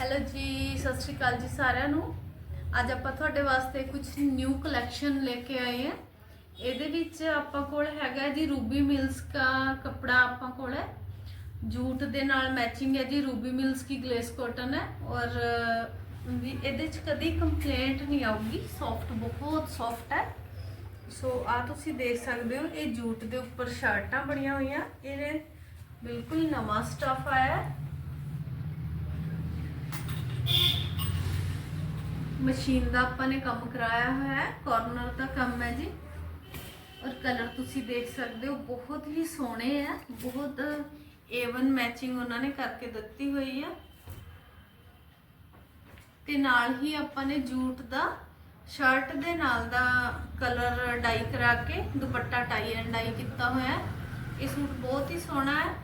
Hello ਜੀ, ਸਤਿ ਸ਼੍ਰੀ ਅਕਾਲ ਜੀ ਸਾਰਿਆਂ ਨੂੰ। ਅੱਜ ਆਪਾਂ ਤੁਹਾਡੇ ਵਾਸਤੇ ਕੁਝ ਨਿਊ ਕਲੈਕਸ਼ਨ ਲੈ ਕੇ ਆਏ ਹਾਂ। ਇਹਦੇ ਵਿੱਚ ਆਪਾਂ ਕੋਲ ਹੈਗਾ ਜੀ ਰੂਬੀ ਮਿਲਸ ਦਾ ਕੱਪੜਾ ਆਪਾਂ ਕੋਲ ਹੈ। ਜੂਟ ਦੇ ਨਾਲ ਮੈਚਿੰਗ ਹੈ ਜੀ ਰੂਬੀ ਮਿਲਸ ਕੀ ਗਲੇਸ ਕਾਟਨ ਹੈ। ਔਰ ਵੀ ਇਹਦੇ ਚ ਕਦੀ ਕੰਪਲੇਂਟ ਨਹੀਂ ਆਊਗੀ। ਸੌਫਟ ਬਹੁਤ ਸੌਫਟ ਹੈ। ਸੋ ਆ ਤੁਸੀਂ ਦੇਖ ਸਕਦੇ ਹੋ, ਇਹ ਜੂਟ ਦੇ ਉੱਪਰ ਸ਼ਰਟਾਂ ਬਣੀਆਂ ਹੋਈਆਂ। ਇਹ ਬਿਲਕੁਲ ਨਵਾਂ ਸਟਫ ਆਇਆ ਮਸ਼ੀਨ ਦਾ ਆਪਾਂ ਨੇ ਕੰਮ ਕਰਾਇਆ ਹੋਇਆ ਹੈ ਕਾਰਨਰ ਦਾ ਕੰਮ ਹੈ ਜੀ। ਔਰ ਕਲਰ ਤੁਸੀਂ ਦੇਖ ਸਕਦੇ ਹੋ, ਬਹੁਤ ਹੀ ਸੋਹਣੇ ਹੈ। ਬਹੁਤ ਏਵਨ ਮੈਚਿੰਗ ਉਹਨਾਂ ਨੇ ਕਰਕੇ ਦਿੱਤੀ ਹੋਈ ਹੈ ਤੇ ਨਾਲ ਹੀ ਆਪਾਂ ਨੇ ਜੂਟ ਦਾ ਸ਼ਰਟ ਦੇ ਨਾਲ ਦਾ ਕਲਰ ਡਾਈ ਕਰਾ ਕੇ ਦੁਪੱਟਾ ਟਾਈ ਐਂਡ ਡਾਈ ਕੀਤਾ ਹੋਇਆ ਇਹ ਸੂਟ ਬਹੁਤ ਹੀ ਸੋਹਣਾ ਹੈ।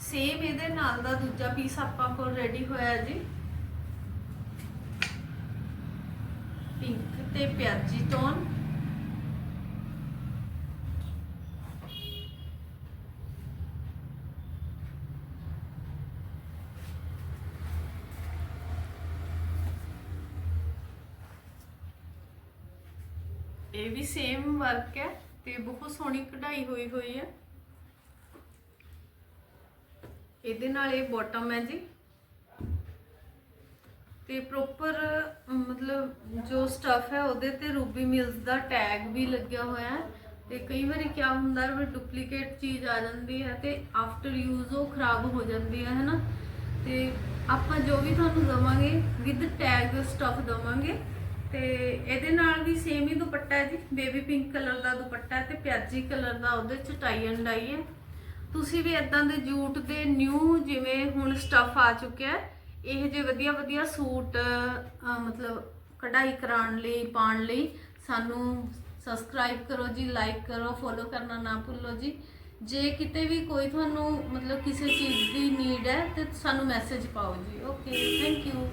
ਸੇਮ ਇਹਦੇ ਨਾਲ ਦਾ ਦੂਜਾ ਪੀਸ ਆਪਾਂ ਕੋਲ ਰੈਡੀ ਹੋਇਆ ਜੀ। ਪਿੰਕ ਤੇ ਪਿਆਜੀ ਟੋਨ ਇਹ ਵੀ ਸੇਮ ਵਰਕ ਹੈ ਤੇ ਬਹੁਤ ਸੋਹਣੀ ਕਢਾਈ ਹੋਈ ਹੋਈ ਹੈ। ਇਹਦੇ ਨਾਲ ਇਹ ਬਾਟਮ ਹੈ ਜੀ। ਤੇ ਪ੍ਰੋਪਰ ਮਤਲਬ ਜੋ ਸਟਫ ਹੈ ਉਹਦੇ ਤੇ ਰੂਬੀ ਮਿਲਸ ਦਾ ਟੈਗ ਵੀ ਲੱਗਿਆ ਹੋਇਆ ਹੈ ਤੇ ਕਈ ਵਾਰੀ ਕੀ ਹੁੰਦਾ ਹੈ ਵੀ ਡੁਪਲੀਕੇਟ ਚੀਜ਼ ਆ ਜਾਂਦੀ ਹੈ ਤੇ ਆਫਟਰ ਯੂਜ਼ ਉਹ ਖਰਾਬ ਹੋ ਜਾਂਦੀ ਹੈ, ਹੈਨਾ? ਤੇ ਆਪਾਂ ਜੋ ਵੀ ਤੁਹਾਨੂੰ ਦਵਾਂਗੇ ਵਿਦ ਟੈਗ ਸਟਫ ਦਵਾਂਗੇ ਤੇ ਇਹਦੇ ਨਾਲ ਵੀ ਸੇਮ ਹੀ ਦੁਪੱਟਾ ਹੈ ਜੀ ਬੇਬੀ ਪਿੰਕ ਕਲਰ ਦਾ ਦੁਪੱਟਾ ਹੈ ਤੇ ਪਿਆਜੀ ਕਲਰ ਦਾ ਉਹਦੇ ਚ ਟਾਈ ਐਂਡ ਡਾਈ ਹੈ। ਤੁਸੀਂ ਵੀ ਇਦਾਂ ਦੇ ਜੂਟ ਦੇ ਨਿਊ ਜਿਵੇਂ ਹੁਣ ਸਟਫ ਆ ਚੁੱਕਿਆ ਹੈ ਇਹ ਜੇ ਵਧੀਆ ਵਧੀਆ ਸੂਟ ਮਤਲਬ ਕਢਾਈ ਕਰਾਉਣ ਲਈ, ਪਾਉਣ ਲਈ, ਸਾਨੂੰ ਸਬਸਕ੍ਰਾਈਬ ਕਰੋ ਜੀ ਲਾਈਕ ਕਰੋ ਫੋਲੋ ਕਰਨਾ ਨਾ ਭੁੱਲੋ ਜੀ। ਜੇ ਕਿਤੇ ਵੀ ਕੋਈ ਤੁਹਾਨੂੰ ਮਤਲਬ ਕਿਸੇ ਚੀਜ਼ ਦੀ ਨੀਡ ਹੈ, ਤੇ ਸਾਨੂੰ ਮੈਸੇਜ ਪਾਓ ਜੀ। Okay thank you